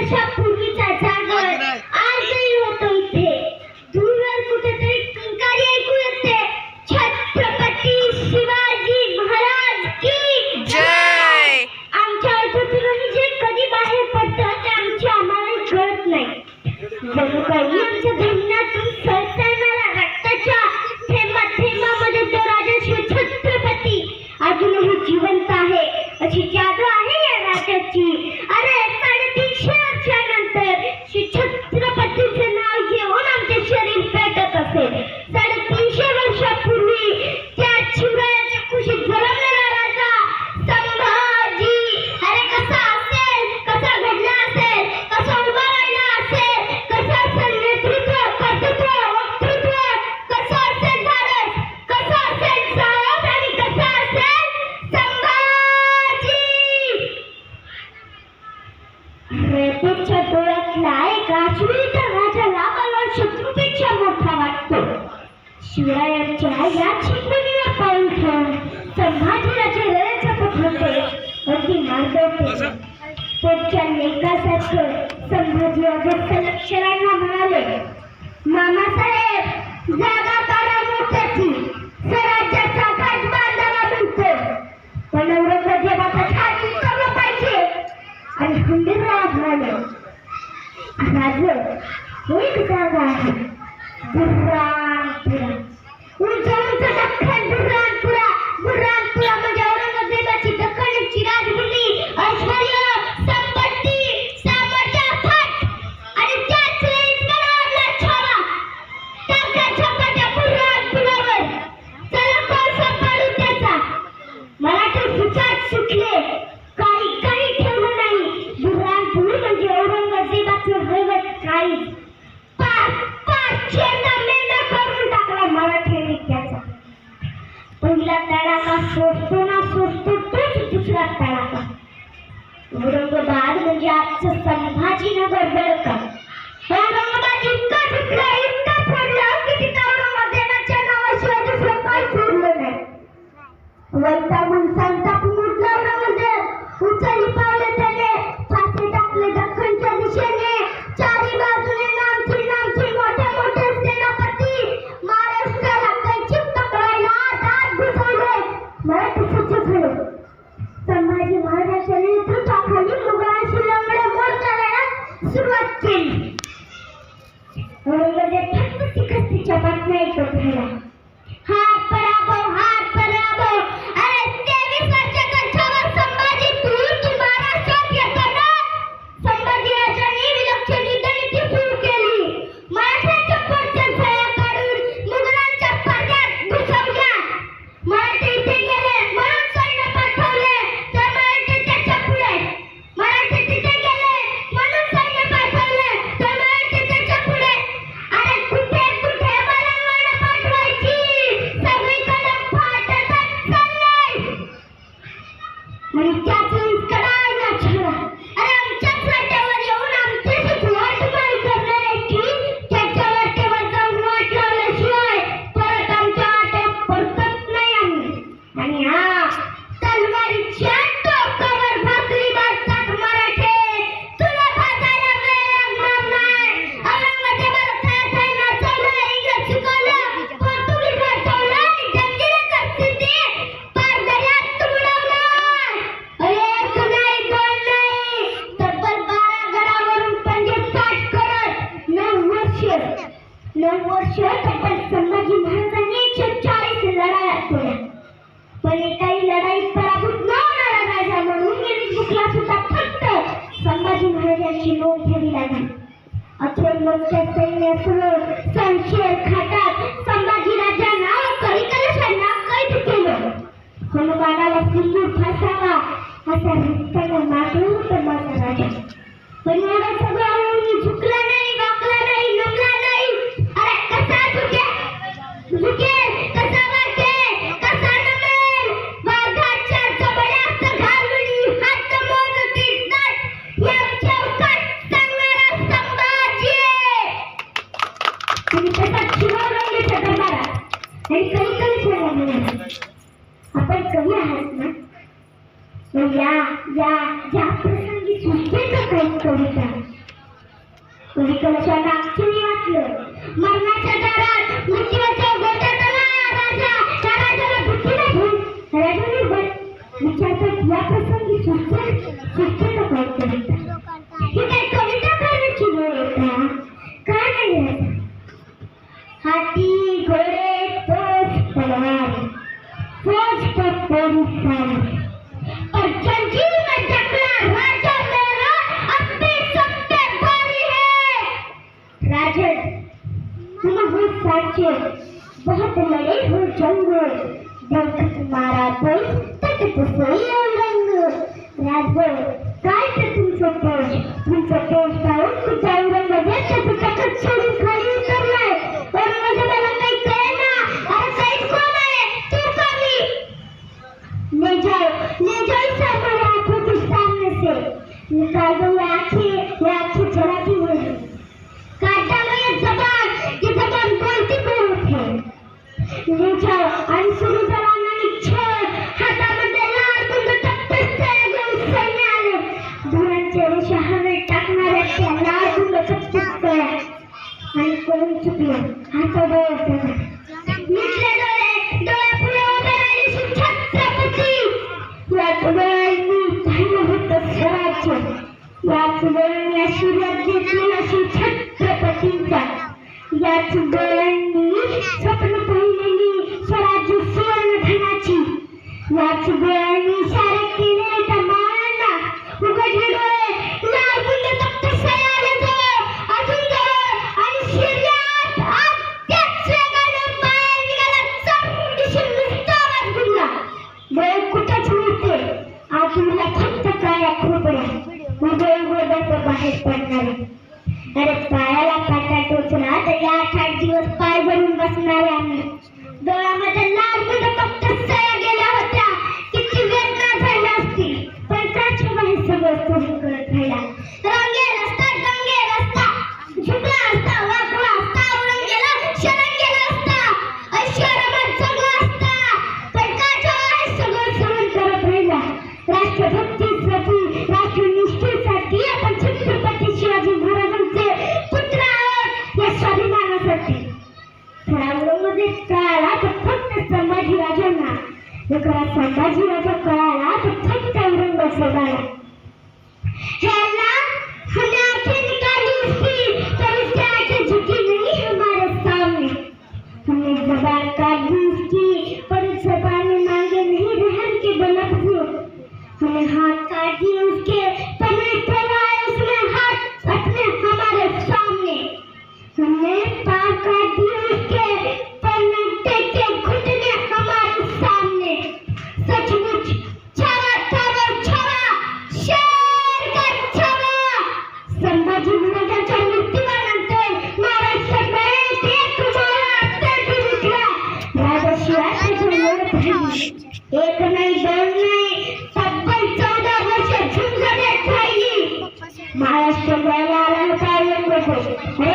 वर्षापूर्वीचा छत्रपती शिवाजी महाराज आमच्या कधी बाहेर पडतं ते आमच्या आम्हाला कळत नाही. जणू आमच्या धन्यात शिवरायांच्या या छिंदणीवर पाऊल ठेवून संभाजीराजे रयचा पुत्र अगदी मार्गवते संभाजी अगस्त म्हणाले मामासाहेब जागा सुखात सुखले काही काही ठेवलं नाही. बुरहानपूर म्हणजे औरंगजेबाचं हैवत काही. पाच पाच चेंडा मेंढा करून टाकला मराठी विद्याचा पहिला तडाखा सोडतो ना सोडतो तोच दुसरा तडाखा. औरंगाबाद म्हणजे आजचं संभाजीनगर बडका औरंगाबाद इतका फुटला इतका फोडला की तिथं औरंगाबाद देण्याच्या नावाशिवाय दुसरं काय फोडलं नाही. वैताग शकत नाही तो धडा पण एकाही लढाईत पराभूत न होणारा राजा म्हणून रणजितला सुद्धा फक्त संभाजी महाराजांची नोंद ठेवी लागली. अथवा मोठ्या सैन्य सरळ संशय खाटात संभाजी राजांना कवी कलशांना कैद केलं. हनुमानाला सिंधू फासावा असा रक्ताला मागून तर माझा राजा. पण एवढं सगळं झुकला नाही वाकला नाही नमला नाही. अरे कसा झुके झुके या या प्रसंगी सुचते काही कविता कवी आश्चर्य वाटलं मरणाच्या दारात मृत्यूच्या गोटाटाला राजा. राजाला बुद्धीला घेऊन राजाने विचारतात या प्रसंगी सुचते सुचते काही कविता नाचे बहुत लड़े हो जंग। दंत तुम्हारा तोच तक तुसई रंग। राजो काय तुमचं तोच तुमचं तोच जाऊन तुझ्या रंग स्वप्न पहिलेली स्वराज्य सुवर्ण धनाची याच वेळ राष्ट्रभक्तीसाठी राष्ट्रनिष्ठेसाठी आपण छत्रपती शिवाजी महाराजांचे पुत्र आहोत या कळाला तर फक्त संभाजीराजांना एका हे हाथ काटी उसके? पने फैलाए उसने हाथ अपने हमारे सामने। हमने पार काट दिए उसके पन्ने के घुटने हमारे सामने। सचमुच छरा था छरा शेर का छरा संभाजी महाराज Hey.